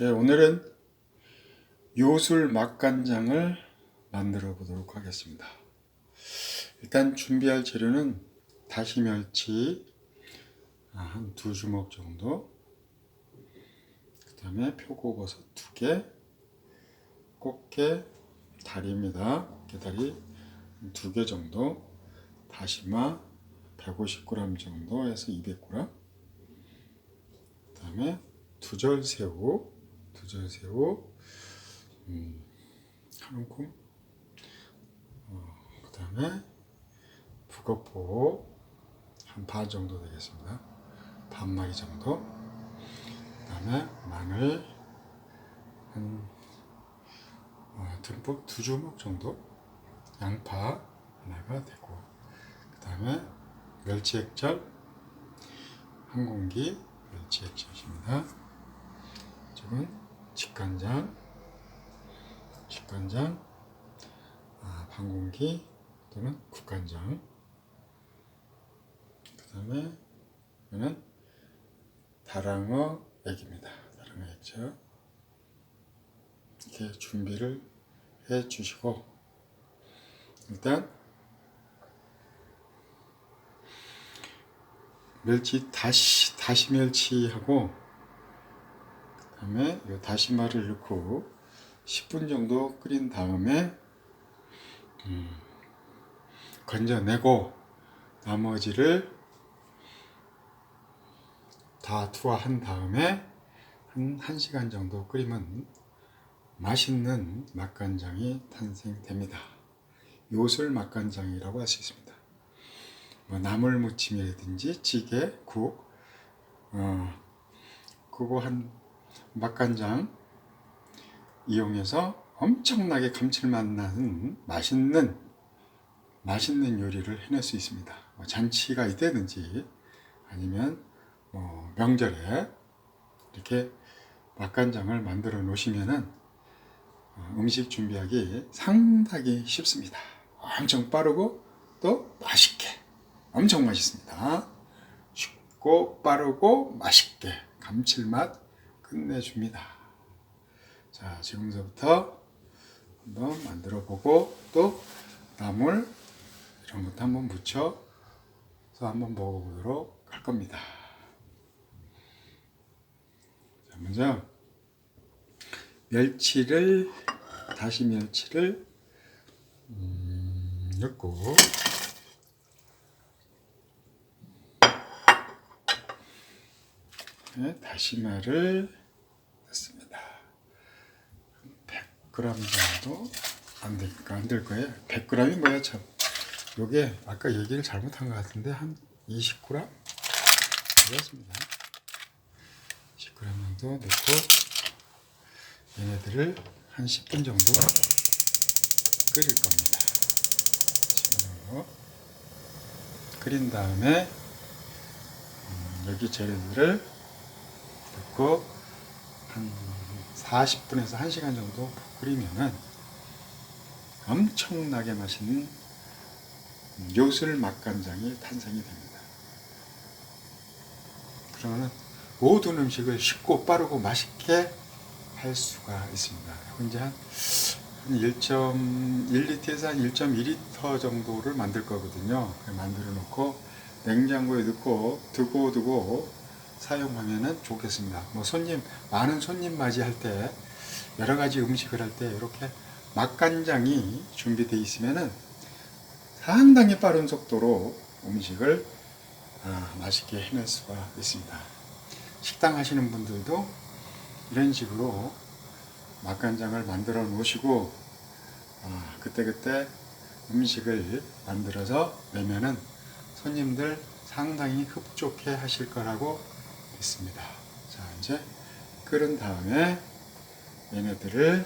네, 오늘은 요술 맛간장을 만들어 보도록 하겠습니다. 일단 준비할 재료는 다시 멸치 아, 한두 주먹 정도, 그 다음에 표고버섯 두 개, 꽃게 다리입니다. 게다리 두 개 정도, 다시마 150g 정도 해서 200g, 그 다음에 두절 새우, 새우, 음, 한 움큼, 어, 그 다음에 북어포 한 반 정도 되겠습니다. 반 마리 정도. 그 다음에 마늘 한 어, 듬뿍 두 주먹 정도. 양파 하나가 되고. 그 다음에 멸치 액젓 한 공기 멸치 액젓입니다. 지금 직간장, 직간장, 아, 반 공기 또는 국간장. 그 다음에 이거는 다랑어 액입니다. 다랑어 액젓. 이렇게 준비를 해 주시고 일단 멸치 다시 다시 멸치하고 그 다음에 이 다시마를 넣고 10분 정도 끓인 다음에 음, 건져내고 나머지를 다 투하한 다음에 한 1시간 정도 끓이면 맛있는 맛간장이 탄생됩니다. 요술 맛간장이라고 할 수 있습니다. 뭐 나물 무침이라든지 찌개, 국, 어, 그거 한 맛간장 이용해서 엄청나게 감칠맛 나는 맛있는 맛있는 요리를 해낼 수 있습니다. 뭐 잔치가 있다든지 아니면 뭐 명절에 이렇게 맛간장을 만들어 놓으시면은 어, 음식 준비하기 상당히 쉽습니다. 엄청 빠르고 또 맛있게 엄청 맛있습니다. 쉽고 빠르고 맛있게 감칠맛 끝내줍니다. 자, 지금서부터 한번 만들어 보고 또 나물 이런 것도 한번 묻혀서 한번 먹어보도록 할 겁니다. 자, 먼저 멸치를 다시 멸치를 음, 넣고 네, 다시마를 넣습니다. 100g 정도 안 될까 안 될 거예요. 100g이 뭐야 참. 요게 아까 얘기를 잘못한 것 같은데 한 20g 되었습니다. 10g 정도 넣고 얘네들을 한 10분 정도 끓일 겁니다. 끓인 다음에 음, 여기 재료들을 넣고 한 40분에서 1시간 정도 끓이면은 엄청나게 맛있는 요술 맛간장이 탄생이 됩니다. 그러면 모든 음식을 쉽고 빠르고 맛있게 할 수가 있습니다. 현재 한 1.1리터에서 한 1.2리터 정도를 만들 거거든요. 만들어 놓고 냉장고에 넣고 두고 두고 사용하면 좋겠습니다. 뭐 손님 많은 손님 맞이할 때 여러 가지 음식을 할 때 이렇게 맛간장이 준비되어 있으면은 상당히 빠른 속도로 음식을 아, 맛있게 해낼 수가 있습니다. 식당 하시는 분들도 이런 식으로 맛간장을 만들어 놓으시고 아, 그때그때 음식을 만들어서 내면은 손님들 상당히 흡족해 하실 거라고 믿습니다. 자, 이제 끓은 다음에 얘네들을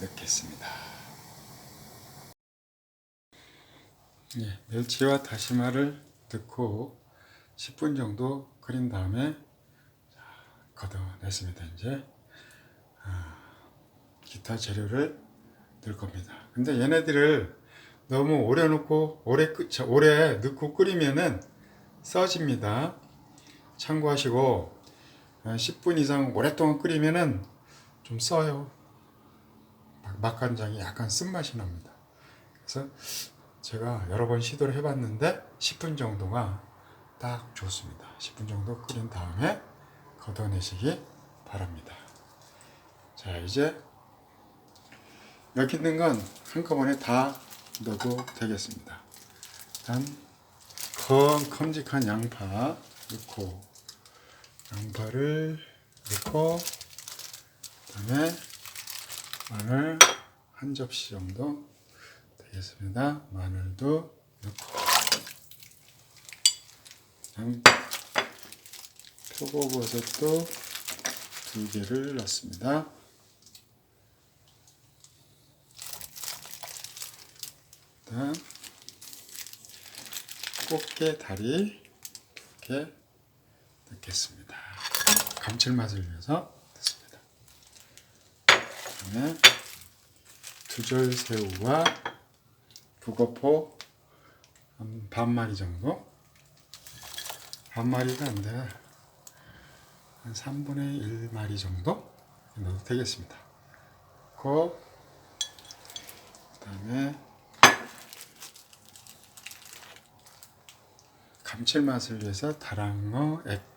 넣겠습니다. 예, 멸치와 다시마를 넣고 10분 정도 끓인 다음에 자, 걷어냈습니다. 이제 아, 기타 재료를 넣을 겁니다. 근데 얘네들을 너무 오래 넣고 오래 끓 오래 넣고 끓이면은 써집니다. 참고하시고 10분 이상 오랫동안 끓이면은 좀 써요. 막- 맛간장이 약간 쓴맛이 납니다. 그래서 제가 여러 번 시도를 해봤는데 10분 정도가 딱 좋습니다. 10분 정도 끓인 다음에 걷어내시기 바랍니다. 자 이제 여기 있는 건 한꺼번에 다 넣어도 되겠습니다. 일단 컴, 큼직한 양파 넣고 양파를 넣고 그다음에 마늘 한 접시 정도 되겠습니다. 마늘도 넣고 표고버섯도 두 개를 넣습니다. 그다음 꽃게 다리 이렇게 넣겠습니다. 감칠맛을 위해서 넣습니다. 그다음에 두절 새우와 북어포 한 반마리 정도 반 마리가 안 돼. 한 3분의 1마리 정도 넣어도 되겠습니다. 그 다음에 감칠맛을 위해서 다랑어 액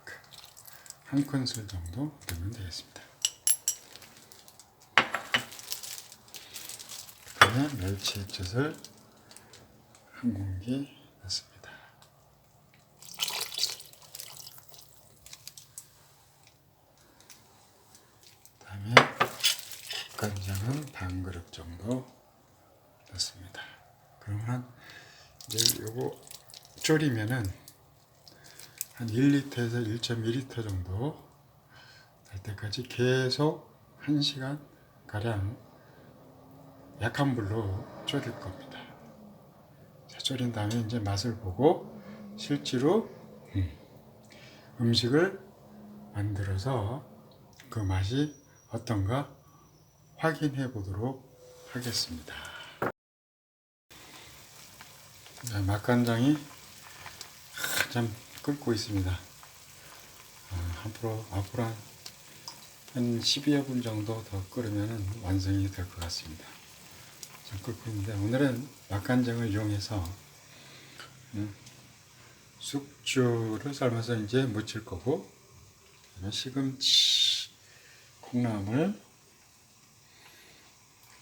한 큰술 정도 넣으면 되겠습니다. 그다음에 멸치 액젓을 한 공기 넣습니다. 그다음에 간장은 반 그릇 정도 넣습니다. 그러면 한 이제 요거 졸이면은 한 1리터에서 1.2리터 정도 될 때까지 계속 1시간 가량 약한 불로 졸일 겁니다. 자, 졸인 다음에 이제 맛을 보고 실제로 음, 음식을 만들어서 그 맛이 어떤가 확인해 보도록 하겠습니다. 자, 맛간장이 한참 끓고 있습니다. 아, 앞으로 앞으로 한, 한 12여 분 정도 더 끓으면 완성이 될 것 같습니다. 좀 끓고 있는데 오늘은 맛간장을 이용해서 음, 숙주를 삶아서 이제 무칠 거고 시금치, 콩나물,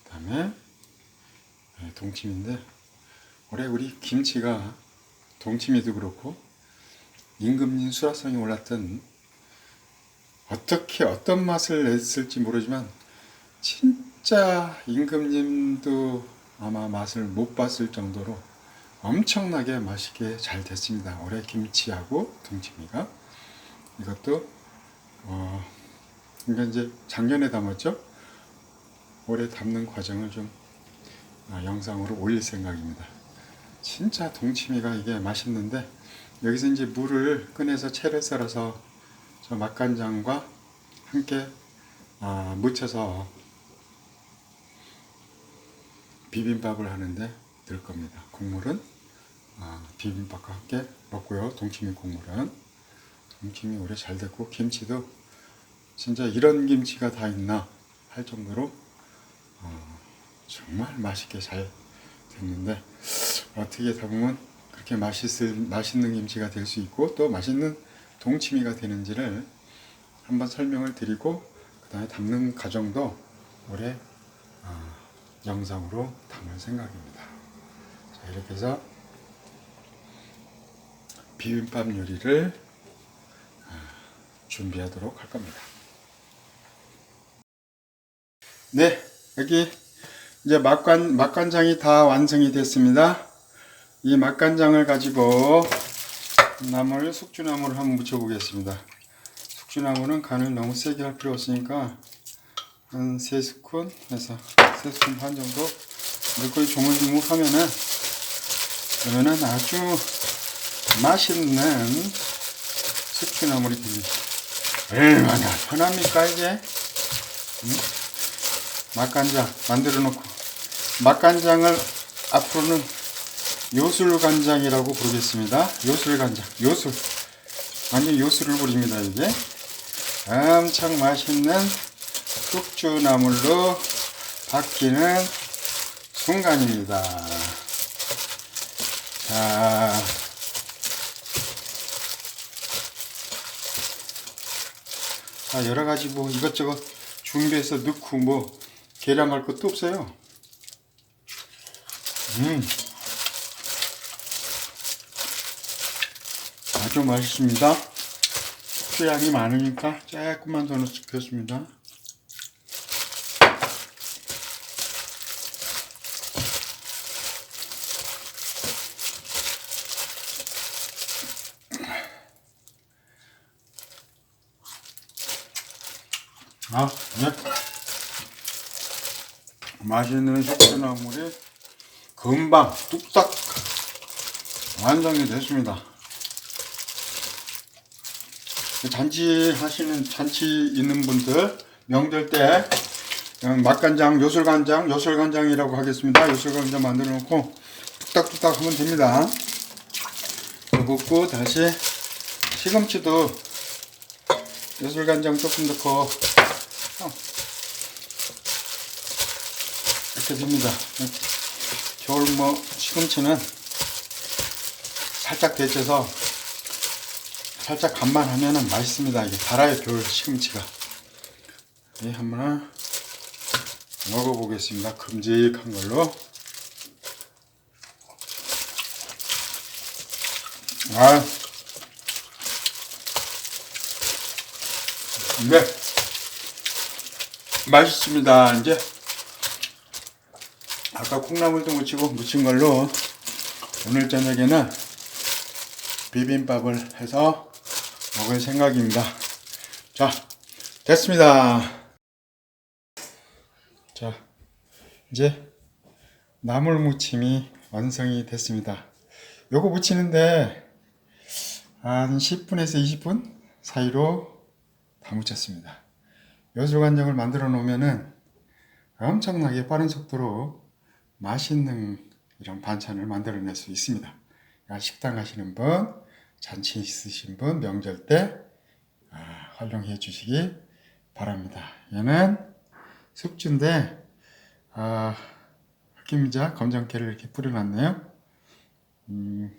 그 다음에 네, 동치미인데 올해 우리 김치가 동치미도 그렇고 임금님 수라성이 올랐던 어떻게 어떤 맛을 냈을지 모르지만 진짜 임금님도 아마 맛을 못 봤을 정도로 엄청나게 맛있게 잘 됐습니다. 올해 김치하고 동치미가 이것도 어 그러니까 이제 작년에 담았죠. 올해 담는 과정을 좀 아, 영상으로 올릴 생각입니다. 진짜 동치미가 이게 맛있는데 여기서 이제 물을 꺼내서 채를 썰어서 저 맛간장과 함께 아, 묻혀서 비빔밥을 하는데 넣을 겁니다. 국물은 아, 비빔밥과 함께 먹고요. 동치미 국물은 동치미 오래 잘 됐고 김치도 진짜 이런 김치가 다 있나 할 정도로 어, 정말 맛있게 잘 됐는데 어떻게 담으면 그렇게 맛있을 맛있는 김치가 될 수 있고 또 맛있는 동치미가 되는지를 한번 설명을 드리고 그 다음에 담는 과정도 올해 어, 영상으로 담을 생각입니다. 자 이렇게 해서 비빔밥 요리를 아, 준비하도록 할 겁니다. 네, 여기 이제 맛간 맛간장이 다 완성이 됐습니다. 이 맛간장을 가지고 나물 숙주나물을 한번 무쳐 보겠습니다. 숙주나물은 간을 너무 세게 할 필요 없으니까 한 3스푼 해서 3스푼 반 정도 넣고 조물조물 하면은 그러면은 아주 맛있는 숙주나물이 됩니다. 얼마나 편합니까 이게? 응? 맛간장 만들어 놓고 맛간장을 앞으로는 요술간장이라고 부르겠습니다. 요술간장, 요술. 완전 요술을 부립니다, 이게. 엄청 맛있는 숙주나물로 바뀌는 순간입니다. 자, 자, 여러 가지 뭐 이것저것 준비해서 넣고 뭐 계량할 것도 없어요. 음. 아주 맛있습니다. 수량이 많으니까 조금만 더 넣겠습니다. 아, 네. 맛있는 숙주나물이 금방 뚝딱 완성이 됐습니다. 잔치 하시는 잔치 있는 분들 명절 때 그냥 맛간장, 요술간장, 요술간장이라고 하겠습니다. 요술간장 만들어 놓고 뚝딱뚝딱 하면 됩니다. 붓고 다시 시금치도 요술간장 조금 넣고 어, 이렇게 됩니다. 겨울 뭐 시금치는 살짝 데쳐서 살짝 간만 하면은 맛있습니다. 이게 달아요 겨울 시금치가. 이 한번 먹어보겠습니다. 큼직한 걸로. 아, 네, 맛있습니다. 이제 아까 콩나물도 무치고 무친 걸로 오늘 저녁에는 비빔밥을 해서 먹을 생각입니다. 자, 됐습니다. 자, 이제 나물 무침이 완성이 됐습니다. 요거 무치는데 한 10분에서 20분 사이로 다 무쳤습니다. 요술간장을 만들어 놓으면은 엄청나게 빠른 속도로 맛있는 이런 반찬을 만들어낼 수 있습니다. 야, 식당 하시는 분, 잔치 있으신 분, 명절 때 아, 활용해 주시기 바랍니다. 얘는 숙주인데 아, 흑임자, 검정깨를 이렇게 뿌려놨네요. 음,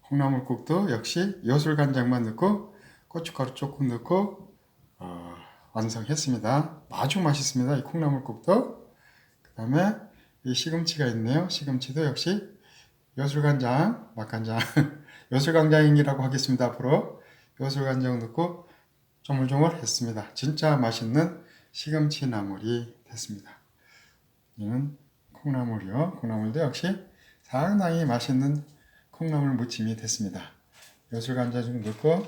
콩나물국도 역시 요술간장만 넣고 고춧가루 조금 넣고 어, 완성했습니다. 아주 맛있습니다. 이 콩나물국도. 그 다음에 이 시금치가 있네요. 시금치도 역시 요술간장, 맛간장, 요술간장이라고 하겠습니다. 앞으로 요술간장 넣고 조물조물 했습니다. 진짜 맛있는 시금치 나물이 됐습니다. 이는 콩나물이요. 콩나물도 역시 상당히 맛있는 콩나물 무침이 됐습니다. 요술간장 좀 넣고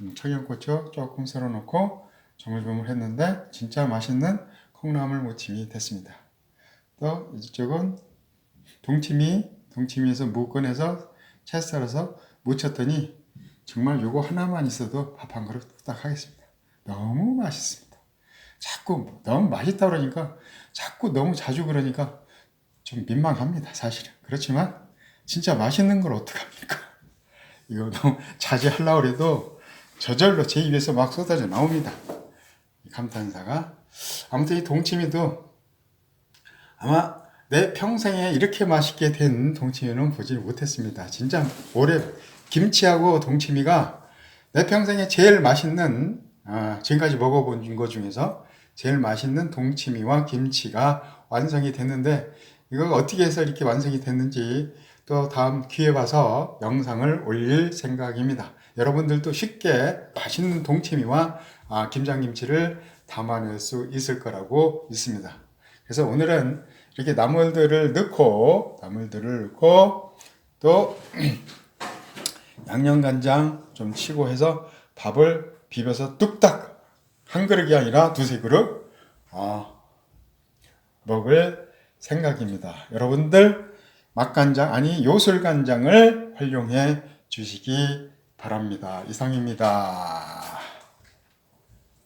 음, 청양고추 조금 썰어 놓고 조물조물 했는데 진짜 맛있는 콩나물 무침이 됐습니다. 또 이쪽은 동치미, 동치미에서 무 꺼내서 채 썰어서 무쳤더니 정말 요거 하나만 있어도 밥 한 그릇 뚝딱 하겠습니다. 너무 맛있습니다. 자꾸 너무 맛있다 그러니까 자꾸 너무 자주 그러니까 좀 민망합니다. 사실은. 그렇지만 진짜 맛있는 걸 어떡합니까? 이거 너무 자주 하려고 해도 저절로 제 입에서 막 쏟아져 나옵니다. 이 감탄사가. 아무튼 이 동치미도 아마 내 평생에 이렇게 맛있게 된 동치미는 보지 못했습니다. 진짜 올해 김치하고 동치미가 내 평생에 제일 맛있는 아, 지금까지 먹어본 것 중에서 제일 맛있는 동치미와 김치가 완성이 됐는데 이거 어떻게 해서 이렇게 완성이 됐는지 또 다음 기회 봐서 영상을 올릴 생각입니다. 여러분들도 쉽게 맛있는 동치미와 아, 김장김치를 담아낼 수 있을 거라고 믿습니다. 그래서 오늘은 이렇게 나물들을 넣고 나물들을 넣고 또 양념간장 좀 치고 해서 밥을 비벼서 뚝딱 한 그릇이 아니라 두세 그릇 아, 먹을 생각입니다. 여러분들 맛간장 아니 요술간장을 활용해 주시기 바랍니다. 이상입니다.